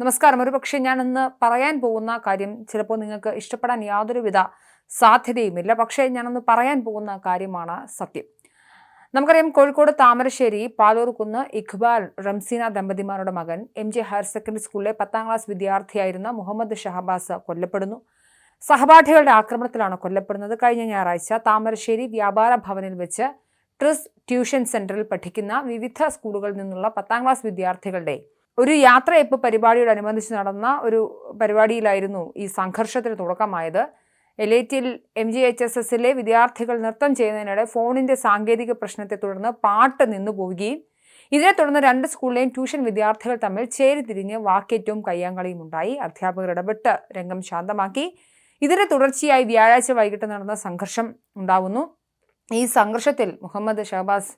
നമസ്കാരം. ഒരു പക്ഷേ ഞാൻ ഇന്ന് പറയാൻ പോകുന്ന കാര്യം ചിലപ്പോൾ നിങ്ങൾക്ക് ഇഷ്ടപ്പെടാൻ യാതൊരുവിധ സാധ്യതയുമില്ല. പക്ഷേ ഞാനൊന്ന് പറയാൻ പോകുന്ന കാര്യമാണ് സത്യം. നമുക്കറിയാം കോഴിക്കോട് താമരശ്ശേരി പാലൂർകുന്ന് ഇഖ്ബാൽ റംസീന ദമ്പതിമാരുടെ മകൻ എം ജെ ഹയർ സെക്കൻഡറി സ്കൂളിലെ പത്താം ക്ലാസ് വിദ്യാർത്ഥിയായിരുന്ന മുഹമ്മദ് ഷഹബാസ് കൊല്ലപ്പെടുന്നു. സഹപാഠികളുടെ ആക്രമണത്തിലാണ് കൊല്ലപ്പെടുന്നത്. കഴിഞ്ഞ ഞായറാഴ്ച താമരശ്ശേരി വ്യാപാര ഭവനിൽ വെച്ച് ട്രിസ് ട്യൂഷൻ സെന്ററിൽ പഠിക്കുന്ന വിവിധ സ്കൂളുകളിൽ നിന്നുള്ള പത്താം ക്ലാസ് വിദ്യാർത്ഥികളുടെ ഒരു യാത്രയപ്പ് പരിപാടിയോടനുബന്ധിച്ച് നടന്ന ഒരു പരിപാടിയിലായിരുന്നു ഈ സംഘർഷത്തിന് തുടക്കമായത്. എലേറ്റിൽ എം ജി എച്ച് എസ് എസിലെ വിദ്യാർത്ഥികൾ നൃത്തം ചെയ്യുന്നതിനിടെ ഫോണിന്റെ സാങ്കേതിക പ്രശ്നത്തെ തുടർന്ന് പാട്ട് നിന്നു പോവുകയും ഇതിനെ തുടർന്ന് രണ്ട് സ്കൂളിലെയും ട്യൂഷൻ വിദ്യാർത്ഥികൾ തമ്മിൽ ചേരിതിരിഞ്ഞ് വാക്കേറ്റവും കയ്യാങ്കളിയും ഉണ്ടായി. അധ്യാപകർ ഇടപെട്ട് രംഗം ശാന്തമാക്കി. ഇതിന് തുടർച്ചയായി വ്യാഴാഴ്ച വൈകിട്ട് നടന്ന സംഘർഷം ഉണ്ടാവുന്നു. ഈ സംഘർഷത്തിൽ മുഹമ്മദ് ഷഹബാസ്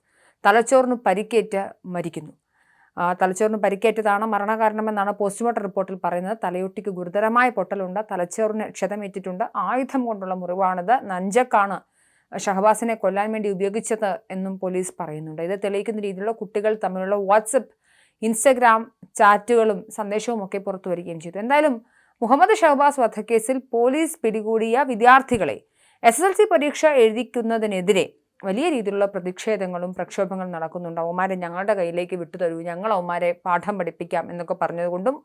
തലച്ചോറിന് പരിക്കേറ്റ് മരിക്കുന്നു. തലച്ചോറിന് പരിക്കേറ്റതാണ് മരണകാരണമെന്നാണ് പോസ്റ്റ്മോർട്ടം റിപ്പോർട്ടിൽ പറയുന്നത്. തലയൊട്ടിക്ക് ഗുരുതരമായ പൊട്ടലുണ്ട്. തലച്ചോറിന് ക്ഷതമേറ്റിട്ടുണ്ട്. ആയുധം കൊണ്ടുള്ള മുറിവാണിത്. നഞ്ചക്കാണ് ഷഹബാസിനെ കൊല്ലാൻ വേണ്ടി ഉപയോഗിച്ചത് എന്നും പോലീസ് പറയുന്നുണ്ട്. ഇത് തെളിയിക്കുന്ന രീതിയിലുള്ള കുട്ടികൾ തമ്മിലുള്ള വാട്സപ്പ് ഇൻസ്റ്റഗ്രാം ചാറ്റുകളും സന്ദേശവും ഒക്കെ പുറത്തു വരികയും ചെയ്തു. എന്തായാലും മുഹമ്മദ് ഷഹബാസ് വധക്കേസിൽ പോലീസ് പിടികൂടിയ വിദ്യാർത്ഥികളെ എസ് എസ് എൽ സി പരീക്ഷ എഴുതിക്കുന്നതിനെതിരെ വലിയ രീതിയിലുള്ള പ്രതിഷേധങ്ങളും പ്രക്ഷോഭങ്ങളും നടക്കുന്നുണ്ട്. അവന്മാരെ ഞങ്ങളുടെ കയ്യിലേക്ക് വിട്ടുതരൂ. ഞങ്ങൾ അവന്മാരെ പാഠം പഠിപ്പിക്കാം എന്നൊക്കെ പറഞ്ഞതുകൊണ്ടും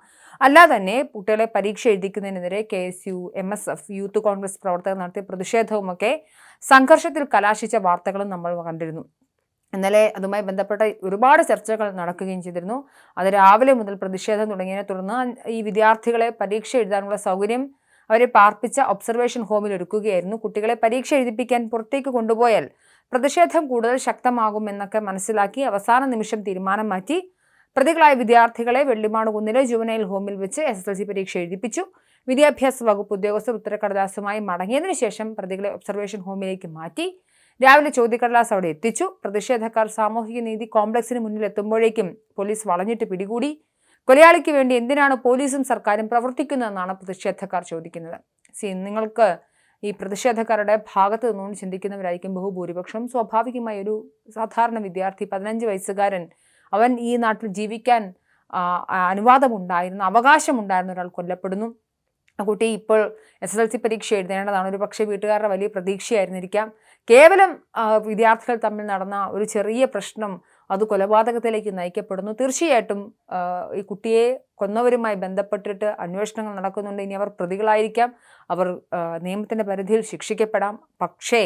അല്ലാതെ തന്നെ കുട്ടികളെ പരീക്ഷ എഴുതിക്കുന്നതിനെതിരെ K S U M S F youth Congress പ്രവർത്തകർ നടത്തിയ പ്രതിഷേധവുമൊക്കെ സംഘർഷത്തിൽ കലാശിച്ച വാർത്തകളും നമ്മൾ കണ്ടിരുന്നു. ഇന്നലെ അതുമായി ബന്ധപ്പെട്ട ഒരുപാട് ചർച്ചകൾ നടക്കുകയും ചെയ്തിരുന്നു. അത് രാവിലെ മുതൽ പ്രതിഷേധം തുടങ്ങിയതിനെ തുടർന്ന് ഈ വിദ്യാർത്ഥികളെ പരീക്ഷ എഴുതാനുള്ള സൗകര്യം അവരെ പാർപ്പിച്ച ഒബ്സർവേഷൻ ഹോമിൽ ഒരുക്കുകയായിരുന്നു. കുട്ടികളെ പരീക്ഷ എഴുതിപ്പിക്കാൻ പുറത്തേക്ക് കൊണ്ടുപോയാൽ പ്രതിഷേധം കൂടുതൽ ശക്തമാകുമെന്നൊക്കെ മനസ്സിലാക്കി അവസാന നിമിഷം തീരുമാനം മാറ്റി. പ്രതികളായ വിദ്യാർത്ഥികളെ വെള്ളിമാണുകുന്നിലെ ജുവനൈൽ ഹോമിൽ വെച്ച് എസ് എസ് എൽ സി പരീക്ഷ എഴുതിപ്പിച്ചു. വിദ്യാഭ്യാസ വകുപ്പ് ഉദ്യോഗസ്ഥർ ഉത്തരക്കടലാസുമായി മടങ്ങിയതിനു ശേഷം പ്രതികളെ ഒബ്സർവേഷൻ ഹോമിലേക്ക് മാറ്റി. രാവിലെ ചോദ്യക്കടലാസ് അവിടെ എത്തിച്ചു. പ്രതിഷേധക്കാർ സാമൂഹിക നീതി കോംപ്ലക്സിന് മുന്നിൽ എത്തുമ്പോഴേക്കും പോലീസ് വളഞ്ഞിട്ട് പിടികൂടി. കൊലയാളിക്ക് വേണ്ടി എന്തിനാണ് പോലീസും സർക്കാരും പ്രവർത്തിക്കുന്നതെന്നാണ് പ്രതിഷേധക്കാർ ചോദിക്കുന്നത്. സി നിങ്ങൾക്ക് ഈ പ്രതിഷേധക്കാരുടെ ഭാഗത്ത് നിന്നുകൊണ്ട് ചിന്തിക്കുന്നവരായിരിക്കും ബഹുഭൂരിപക്ഷം. സ്വാഭാവികമായി ഒരു സാധാരണ വിദ്യാർത്ഥി പതിനഞ്ച് വയസ്സുകാരൻ അവൻ ഈ നാട്ടിൽ ജീവിക്കാൻ അനുവാദമുണ്ടായിരുന്നു അവകാശമുണ്ടായിരുന്ന ഒരാൾ കൊല്ലപ്പെടുന്നു. ആ കുട്ടി ഇപ്പോൾ എസ് എസ് എൽ സി പരീക്ഷ എഴുതേണ്ടതാണ്. ഒരു പക്ഷേ വീട്ടുകാരുടെ വലിയ പ്രതീക്ഷയായിരുന്നിരിക്കാം. കേവലം വിദ്യാർത്ഥികൾ തമ്മിൽ നടന്ന ഒരു ചെറിയ പ്രശ്നം അത് കൊലപാതകത്തിലേക്ക് നയിക്കപ്പെടുന്നു. തീർച്ചയായിട്ടും ഈ കുട്ടിയെ കൊന്നവരുമായി ബന്ധപ്പെട്ടിട്ട് അന്വേഷണങ്ങൾ നടക്കുന്നുണ്ട്. ഇനി അവർ പ്രതികളായിരിക്കാം. അവർ നിയമത്തിന്റെ പരിധിയിൽ ശിക്ഷിക്കപ്പെടാം. പക്ഷേ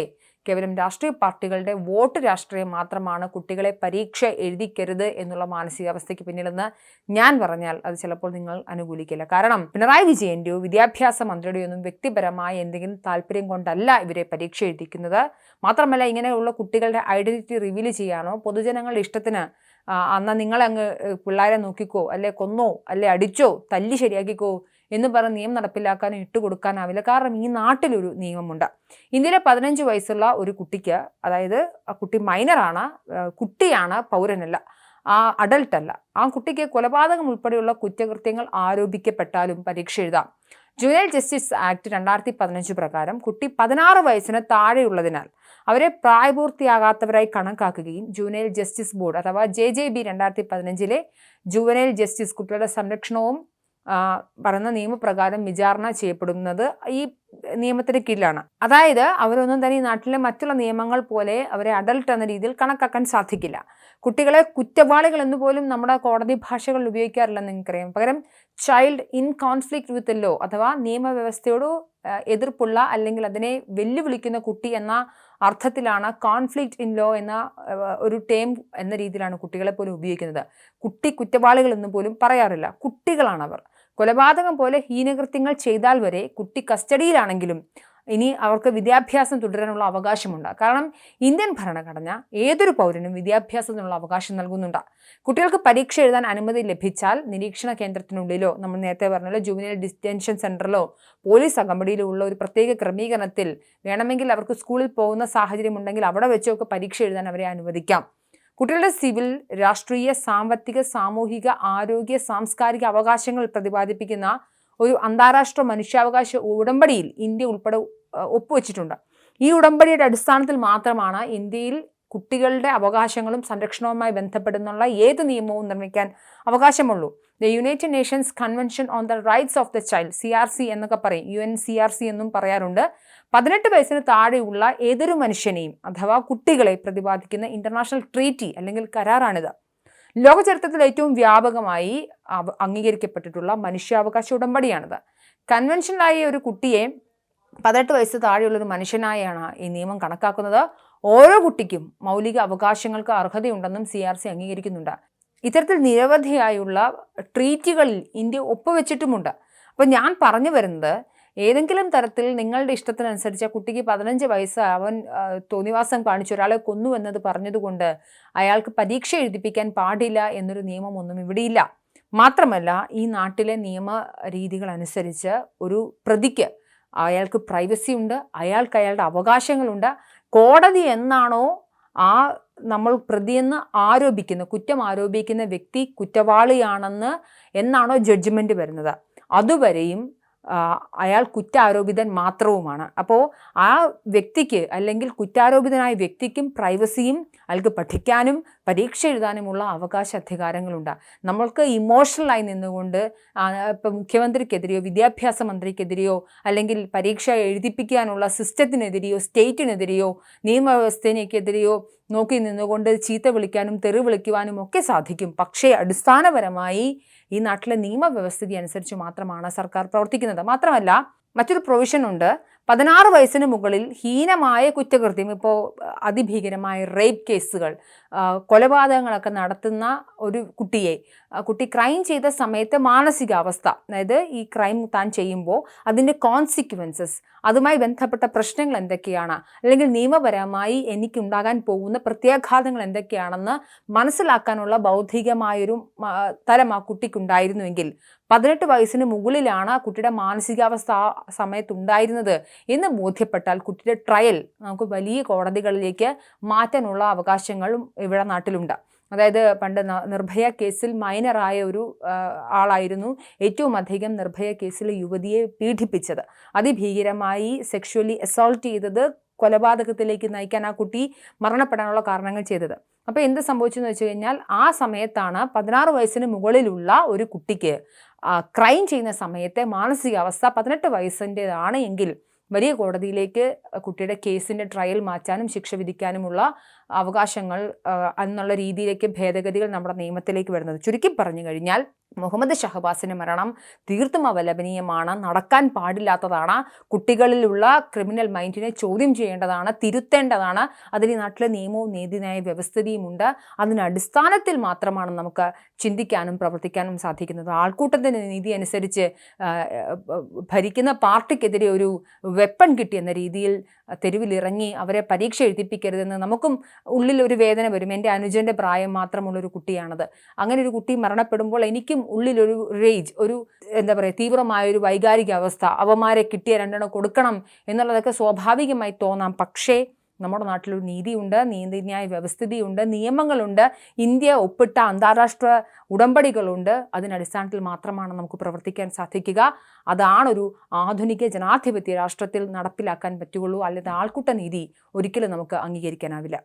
കേവലം രാഷ്ട്രീയ പാർട്ടികളുടെ വോട്ട് രാഷ്ട്രീയം മാത്രമാണ് കുട്ടികളെ പരീക്ഷ എഴുതിക്കരുത് എന്നുള്ള മാനസികാവസ്ഥയ്ക്ക് പിന്നിലെന്ന് ഞാൻ പറഞ്ഞാൽ അത് ചിലപ്പോൾ നിങ്ങൾ അനുകൂലിക്കില്ല. കാരണം പിണറായി വിജയന്റെയോ വിദ്യാഭ്യാസ മന്ത്രിയുടെയോ ഒന്നും വ്യക്തിപരമായ എന്തെങ്കിലും താല്പര്യം കൊണ്ടല്ല ഇവരെ പരീക്ഷ എഴുതിക്കുന്നത്. മാത്രമല്ല ഇങ്ങനെയുള്ള കുട്ടികളുടെ ഐഡന്റിറ്റി റിവീൽ ചെയ്യാനോ പൊതുജനങ്ങളുടെ ഇഷ്ടത്തിന് എന്നാൽ നിങ്ങളങ്ങ് പിള്ളേരെ നോക്കിക്കോ അല്ലെ കൊന്നോ അല്ലെ അടിച്ചോ തല്ലി ശരിയാക്കിക്കോ എന്ന് പറഞ്ഞ് നിയമം നടപ്പിലാക്കാനോ ഇട്ടുകൊടുക്കാനാവില്ല. കാരണം ഈ നാട്ടിലൊരു നിയമമുണ്ട്. ഇന്ത്യയിലെ പതിനഞ്ച് വയസ്സുള്ള ഒരു കുട്ടിക്ക് അതായത് ആ കുട്ടി മൈനറാണ് കുട്ടിയാണ് പൗരനല്ല ആ അഡൽട്ട് അല്ല ആ കുട്ടിക്ക് കൊലപാതകം ഉൾപ്പെടെയുള്ള കുറ്റകൃത്യങ്ങൾ ആരോപിക്കപ്പെട്ടാലും പരീക്ഷ എഴുതാം. ജുവനൈൽ ജസ്റ്റിസ് ആക്ട് രണ്ടായിരത്തി പതിനഞ്ച് പ്രകാരം കുട്ടി പതിനാറ് വയസ്സിന് താഴെയുള്ളതിനാൽ അവരെ പ്രായപൂർത്തിയാകാത്തവരായി കണക്കാക്കുകയും ജുവനൈൽ ജസ്റ്റിസ് ബോർഡ് അഥവാ ജെ ജെ ബി രണ്ടായിരത്തി പതിനഞ്ചിലെ ജുവനൈൽ ജസ്റ്റിസ് കുട്ടികളുടെ സംരക്ഷണവും പറയുന്ന നിയമപ്രകാരം വിചാരണ ചെയ്യപ്പെടുന്നത് ഈ നിയമത്തിന് കീഴിലാണ്. അതായത് അവരൊന്നും തന്നെ ഈ നാട്ടിലെ മറ്റുള്ള നിയമങ്ങൾ പോലെ അവരെ അഡൽട്ട് എന്ന രീതിയിൽ കണക്കാക്കാൻ സാധിക്കില്ല. കുട്ടികളെ കുറ്റവാളികൾ എന്ന് പോലും നമ്മുടെ കോടതി ഭാഷകളിൽ ഉപയോഗിക്കാറില്ലെന്ന് നിങ്ങൾക്കറിയാം. പകരം child in conflict with law അഥവാ നിയമവ്യവസ്ഥയോട് എതിർപ്പുള്ള അല്ലെങ്കിൽ അതിനെ വെല്ലുവിളിക്കുന്ന കുട്ടി എന്ന അർത്ഥത്തിലാണ് കോൺഫ്ലിക്റ്റ് ഇൻ ലോ എന്ന ഒരു ടേം എന്ന രീതിയിലാണ് കുട്ടികളെ പോലും ഉപയോഗിക്കുന്നത്. കുട്ടി കുറ്റവാളികൾ എന്ന് പോലും പറയാറില്ല. കുട്ടികളാണവർ. കൊലപാതകം പോലെ ഹീനകൃത്യങ്ങൾ ചെയ്താൽ വരെ കുട്ടി കസ്റ്റഡിയിലാണെങ്കിലും ഇനി അവർക്ക് വിദ്യാഭ്യാസം തുടരാനുള്ള അവകാശമുണ്ട്. കാരണം ഇന്ത്യൻ ഭരണഘടന ഏതൊരു പൗരനും വിദ്യാഭ്യാസത്തിനുള്ള അവകാശം നൽകുന്നുണ്ട്. കുട്ടികൾക്ക് പരീക്ഷ എഴുതാൻ അനുമതി ലഭിച്ചാൽ നിരീക്ഷണ കേന്ദ്രത്തിനുള്ളിലോ നമ്മൾ നേരത്തെ പറഞ്ഞല്ലോ ജൂനിയർ ഡിസ്റ്റൻഷൻ സെന്ററിലോ പോലീസ് അകമ്പടിയിലോ ഉള്ള ഒരു പ്രത്യേക ക്രമീകരണത്തിൽ വേണമെങ്കിൽ അവർക്ക് സ്കൂളിൽ പോകുന്ന സാഹചര്യം ഉണ്ടെങ്കിൽ അവിടെ വെച്ചൊക്കെ പരീക്ഷ എഴുതാൻ അവരെ അനുവദിക്കാം. കുട്ടികളുടെ സിവിൽ രാഷ്ട്രീയ സാമ്പത്തിക സാമൂഹിക ആരോഗ്യ സാംസ്കാരിക അവകാശങ്ങൾ പ്രതിപാദിപ്പിക്കുന്ന ഒരു അന്താരാഷ്ട്ര മനുഷ്യാവകാശ ഉടമ്പടിയിൽ ഇന്ത്യ ഉൾപ്പെടെ ഒപ്പുവെച്ചിട്ടുണ്ട്. ഈ ഉടമ്പടിയുടെ അടിസ്ഥാനത്തിൽ മാത്രമാണ് ഇന്ത്യയിൽ കുട്ടികളുടെ അവകാശങ്ങളും സംരക്ഷണവുമായി ബന്ധപ്പെടുന്നുള്ള ഏത് നിയമവും നിർമ്മിക്കാൻ അവകാശമുള്ളൂ. The United Nations convention on the rights of the child C R C എന്നൊക്കെ പറയും. U N C R C എന്നും പറയാറുണ്ട്. പതിനെട്ട് വയസ്സിന് താഴെയുള്ള ഏതൊരു മനുഷ്യനെയും അഥവാ കുട്ടികളെ പ്രതിപാദിക്കുന്ന ഇന്റർനാഷണൽ ട്രീറ്റി അല്ലെങ്കിൽ കരാറാണിത്. ലോകചരിത്രത്തിൽ ഏറ്റവും വ്യാപകമായി അംഗീകരിക്കപ്പെട്ടിട്ടുള്ള മനുഷ്യാവകാശ ഉടമ്പടിയാണിത്. കൺവെൻഷനിലായ ഒരു കുട്ടിയെ പതിനെട്ട് വയസ്സ് താഴെയുള്ള ഒരു മനുഷ്യനായാണ് ഈ നിയമം കണക്കാക്കുന്നത്. ഓരോ കുട്ടിക്കും മൗലിക അവകാശങ്ങൾക്ക് അർഹതയുണ്ടെന്നും സി ആർ സി അംഗീകരിക്കുന്നുണ്ട്. ഇത്തരത്തിൽ നിരവധിയായുള്ള ട്രീറ്റുകളിൽ ഇന്ത്യ ഒപ്പുവെച്ചിട്ടുമുണ്ട്. അപ്പം ഞാൻ പറഞ്ഞു വരുന്നത് ഏതെങ്കിലും തരത്തിൽ നിങ്ങളുടെ ഇഷ്ടത്തിനനുസരിച്ച് കുട്ടിക്ക് പതിനഞ്ച് വയസ്സ് അവൻ തോന്നിവാസം കാണിച്ചു ഒരാളെ കൊന്നു എന്നത് പറഞ്ഞതുകൊണ്ട് അയാൾക്ക് പരീക്ഷ എഴുതിപ്പിക്കാൻ പാടില്ല എന്നൊരു നിയമമൊന്നും ഇവിടെയില്ല. മാത്രമല്ല ഈ നാട്ടിലെ നിയമ രീതികൾ അനുസരിച്ച് ഒരു പ്രതിക്ക് അയാൾക്ക് പ്രൈവസി ഉണ്ട് അയാൾക്ക് അയാളുടെ അവകാശങ്ങളുണ്ട് കോടതി എന്നാണോ ആ നമ്മൾ പ്രതിയെന്ന് ആരോപിക്കുന്ന കുറ്റം ആരോപിക്കുന്ന വ്യക്തി കുറ്റവാളിയാണെന്ന് എന്നാണോ ജഡ്ജ്മെന്റ് വരുന്നത്. അതുവരെയും അയാൾ കുറ്റാരോപിതൻ മാത്രവുമാണ്. അപ്പോൾ ആ വ്യക്തിക്ക് അല്ലെങ്കിൽ കുറ്റാരോപിതനായ വ്യക്തിക്കും പ്രൈവസിയും അയാൾക്ക് പഠിക്കാനും പരീക്ഷ എഴുതാനുമുള്ള അവകാശ അധികാരങ്ങളുണ്ട്. നമ്മൾക്ക് ഇമോഷണലായി നിന്നുകൊണ്ട് ഇപ്പം മുഖ്യമന്ത്രിക്കെതിരെയോ വിദ്യാഭ്യാസ മന്ത്രിക്കെതിരെയോ അല്ലെങ്കിൽ പരീക്ഷ എഴുതിപ്പിക്കാനുള്ള സിസ്റ്റത്തിനെതിരെയോ സ്റ്റേറ്റിനെതിരെയോ നിയമവ്യവസ്ഥയ്ക്കെതിരെയോ നോക്കി നിന്നുകൊണ്ട് ചീത്ത വിളിക്കാനും തെറി വിളിക്കുവാനും ഒക്കെ സാധിക്കും. പക്ഷേ അടിസ്ഥാനപരമായി ഈ നാട്ടിലെ നിയമവ്യവസ്ഥിതി അനുസരിച്ച് മാത്രമാണ് സർക്കാർ പ്രവർത്തിക്കുന്നത്. മാത്രമല്ല മറ്റൊരു പ്രൊവിഷൻ ഉണ്ട്. പതിനാറ് വയസ്സിന് മുകളിൽ ഹീനമായ കുറ്റകൃത്യം ഇപ്പോൾ അതിഭീകരമായ റേപ്പ് കേസുകൾ കൊലപാതകങ്ങളൊക്കെ നടത്തുന്ന ഒരു കുട്ടിയെ കുട്ടി ക്രൈം ചെയ്ത സമയത്ത് മാനസികാവസ്ഥ അതായത് ഈ ക്രൈം താൻ ചെയ്യുമ്പോൾ അതിന്റെ കോൺസിക്വൻസസ് അതുമായി ബന്ധപ്പെട്ട പ്രശ്നങ്ങൾ എന്തൊക്കെയാണ് അല്ലെങ്കിൽ നിയമപരമായി എനിക്കുണ്ടാകാൻ പോകുന്ന പ്രത്യാഘാതങ്ങൾ എന്തൊക്കെയാണെന്ന് മനസ്സിലാക്കാനുള്ള ബൗദ്ധികമായൊരു തരം ആ കുട്ടിക്കുണ്ടായിരുന്നുവെങ്കിൽ പതിനെട്ട് വയസ്സിന് മുകളിലാണ് ആ കുട്ടിയുടെ മാനസികാവസ്ഥ ആ സമയത്തുണ്ടായിരുന്നത് എന്ന് ബോധ്യപ്പെട്ടാൽ കുട്ടിയുടെ ട്രയൽ നമുക്ക് വലിയ കോടതികളിലേക്ക് മാറ്റാനുള്ള അവകാശങ്ങളും ഇവിടെ നാട്ടിലുണ്ട്. അതായത് പണ്ട് നിർഭയ കേസിൽ മൈനറായ ഒരു ആളായിരുന്നു ഏറ്റവും അധികം നിർഭയ കേസിൽ യുവതിയെ പീഡിപ്പിച്ചത്. അതിഭീകരമായി സെക്ഷുവലി അസോൾട്ട് ചെയ്തത് കൊലപാതകത്തിലേക്ക് നയിക്കാൻ ആ കുട്ടി മരണപ്പെടാനുള്ള കാരണങ്ങൾ ചെയ്തത്. അപ്പോൾ എന്ത് സംഭവിച്ചെന്ന് വെച്ച് കഴിഞ്ഞാൽ ആ സമയത്താണ് പതിനാറ് വയസ്സിന് മുകളിലുള്ള ഒരു കുട്ടിക്ക് ക്രൈം ചെയ്യുന്ന സമയത്തെ മാനസികാവസ്ഥ പതിനെട്ട് വയസ്സിന്റെതാണ് എങ്കിൽ വലിയ കോടതിയിലേക്ക് കുട്ടിയുടെ കേസിന്റെ ട്രയൽ മാറ്റാനും ശിക്ഷ വിധിക്കാനുമുള്ള അവകാശങ്ങൾ എന്നുള്ള രീതിയിലേക്ക് ഭേദഗതികൾ നമ്മുടെ നിയമത്തിലേക്ക് വരുന്നത് ചുരുക്കി പറഞ്ഞു കഴിഞ്ഞാൽ മുഹമ്മദ് ഷഹബാസിന് മരണം തീർത്തും അപലപനീയമാണ് നടക്കാൻ പാടില്ലാത്തതാണ് കുട്ടികളിലുള്ള ക്രിമിനൽ മൈൻഡിനെ ചോദ്യം ചെയ്യേണ്ടതാണ് തിരുത്തേണ്ടതാണ് അതിന് നാട്ടിലെ നിയമവും നീതിനായ വ്യവസ്ഥയും ഉണ്ട്. അടിസ്ഥാനത്തിൽ മാത്രമാണ് നമുക്ക് ചിന്തിക്കാനും പ്രവർത്തിക്കാനും സാധിക്കുന്നത്. ആൾക്കൂട്ടത്തിന്റെ നീതി അനുസരിച്ച് ഭരിക്കുന്ന പാർട്ടിക്കെതിരെ ഒരു വെപ്പൺ കിട്ടിയെന്ന രീതിയിൽ തെരുവിലിറങ്ങി അവരെ പരീക്ഷ എഴുതിപ്പിക്കരുതെന്ന് നമുക്കും ഉള്ളിൽ ഒരു വേദന വരും. എന്റെ അനുജന്റെ പ്രായം മാത്രമുള്ളൊരു കുട്ടിയാണത്. അങ്ങനെ ഒരു കുട്ടി മരണപ്പെടുമ്പോൾ എനിക്കും ഉള്ളിലൊരു റേജ് ഒരു എന്താ പറയുക തീവ്രമായൊരു വൈകാരിക അവസ്ഥ അവന്മാരെ കിട്ടിയ രണ്ടെണ്ണം കൊടുക്കണം എന്നുള്ളതൊക്കെ സ്വാഭാവികമായി തോന്നാം. പക്ഷേ നമ്മുടെ നാട്ടിലൊരു നീതിയുണ്ട് നീതിന്യായ വ്യവസ്ഥിതിയുണ്ട് നിയമങ്ങളുണ്ട്. ഇന്ത്യ ഒപ്പിട്ട അന്താരാഷ്ട്ര ഉടമ്പടികളുണ്ട്. അതിനടിസ്ഥാനത്തിൽ മാത്രമാണ് നമുക്ക് പ്രവർത്തിക്കാൻ സാധിക്കുക. അതാണൊരു ആധുനിക ജനാധിപത്യ രാഷ്ട്രത്തിൽ നടപ്പിലാക്കാൻ പറ്റുകയുള്ളൂ. അല്ലെങ്കിൽ ആൾക്കൂട്ട നീതി ഒരിക്കലും നമുക്ക് അംഗീകരിക്കാനാവില്ല.